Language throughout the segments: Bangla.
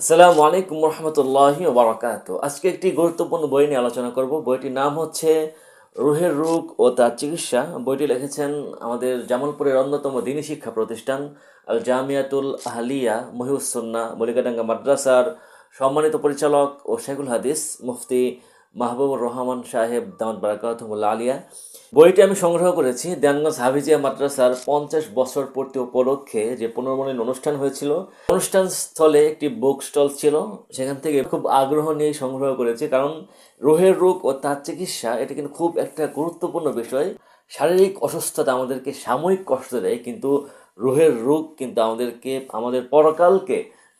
আসসালামু আলাইকুম রহমতুল্লাহি বারাকাত আজকে একটি গুরুত্বপূর্ণ বই নিয়ে আলোচনা করব। বইটির নাম হচ্ছে রুহের রোগ ও তার চিকিৎসা। বইটি লিখেছেন আমাদের জামালপুরের অন্যতম দিনী শিক্ষা প্রতিষ্ঠান আল জামিয়াতুল আহলিয়া মহিউসন্না মলিকাডাঙ্গা মাদ্রাসার সম্মানিত পরিচালক ও শেখুল হাদিস মুফতি মাহবুবুর রহমান সাহেব দামদ বারাকাতমুল্লা আলিয়া। বইটি আমি সংগ্রহ করেছি দেনগঞ্জ হাফিজিয়া মাদ্রাসার পঞ্চাশ বছর পূর্তি উপলক্ষে যে পুনর্মনন অনুষ্ঠান হয়েছিল। অনুষ্ঠান স্থলে একটি বুক স্টল ছিল। সেখান থেকে খুব আগ্রহ নিয়ে সংগ্রহ করেছি কারণ রোহের রোগ ও তার চিকিৎসা, এটা কিন্তু খুব একটা গুরুত্বপূর্ণ বিষয়। শারীরিক অসুস্থতা আমাদেরকে সাময়িক কষ্ট দেয়, কিন্তু রোহের রোগ কিন্তু আমাদেরকে, আমাদের পরকালকে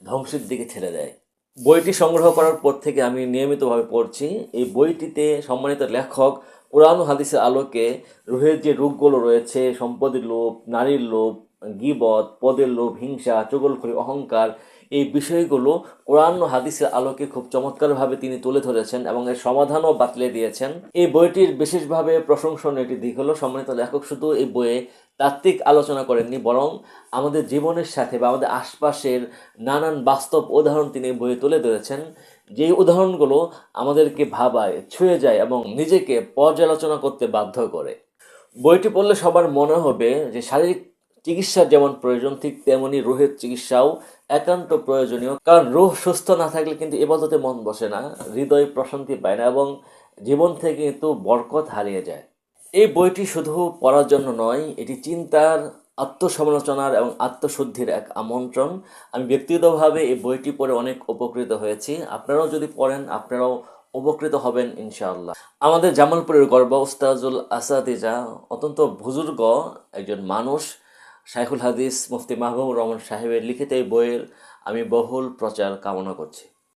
ধ্বংসের দিকে ঠেলে দেয়। বইটি সংগ্রহ করার পর থেকে আমি নিয়মিতভাবে পড়ছি। এই বইটিতে সম্মানিত লেখক কোরআন হাদিসের আলোকে রুহের যে রোগগুলো রয়েছে, সম্পদের লোভ, নারীর লোভ, গিবত, পদের লোভ, হিংসা, চগলখড়ি, অহংকার এই বিষয়গুলো কোরআন হাদিসের আলোকে খুব চমৎকারভাবে তিনি তুলে ধরেছেন এবং এর সমাধানও বাতলে দিয়েছেন। এই বইটির বিশেষভাবে প্রশংসনীয় একটি দিক হলো, সম্মানিত লেখক শুধু এই বইয়ে তাত্ত্বিক আলোচনা করেননি, বরং আমাদের জীবনের সাথে বা আমাদের আশপাশের নানান বাস্তব উদাহরণ তিনি বইয়ে তুলে ধরেছেন। যেই উদাহরণগুলো আমাদেরকে ভাবায়, ছুঁয়ে যায় এবং নিজেকে পর্যালোচনা করতে বাধ্য করে। বইটি পড়লে সবার মনে হবে যে শারীরিক চিকিৎসার যেমন প্রয়োজন, ঠিক তেমনি রোহের চিকিৎসাও একান্ত প্রয়োজনীয়। কারণ রোহ সুস্থ না থাকলে কিন্তু এবাদতে মন বসে না, হৃদয় প্রশান্তি পায় না এবং জীবন থেকে কিন্তু বরকত হারিয়ে যায়। এই বইটি শুধু পড়ার জন্য নয়, এটি চিন্তার, আত্মসমালোচনার এবং আত্মশুদ্ধির এক আমন্ত্রণ। আমি ব্যক্তিগতভাবে এই বইটি পড়ে অনেক উপকৃত হয়েছি। আপনারাও যদি পড়েন, আপনারাও উপকৃত হবেন ইনশাআল্লাহ। আমাদের জামালপুরের গর্ব, উস্তাজুল আসাদিজা অত্যন্ত বুজুর্গ একজন মানুষ। শাইখুল হাদিস মুফতি মাহবুবুর রহমান সাহেবের লিখিত এই বইয়ের আমি বহুল প্রচার কামনা করছি।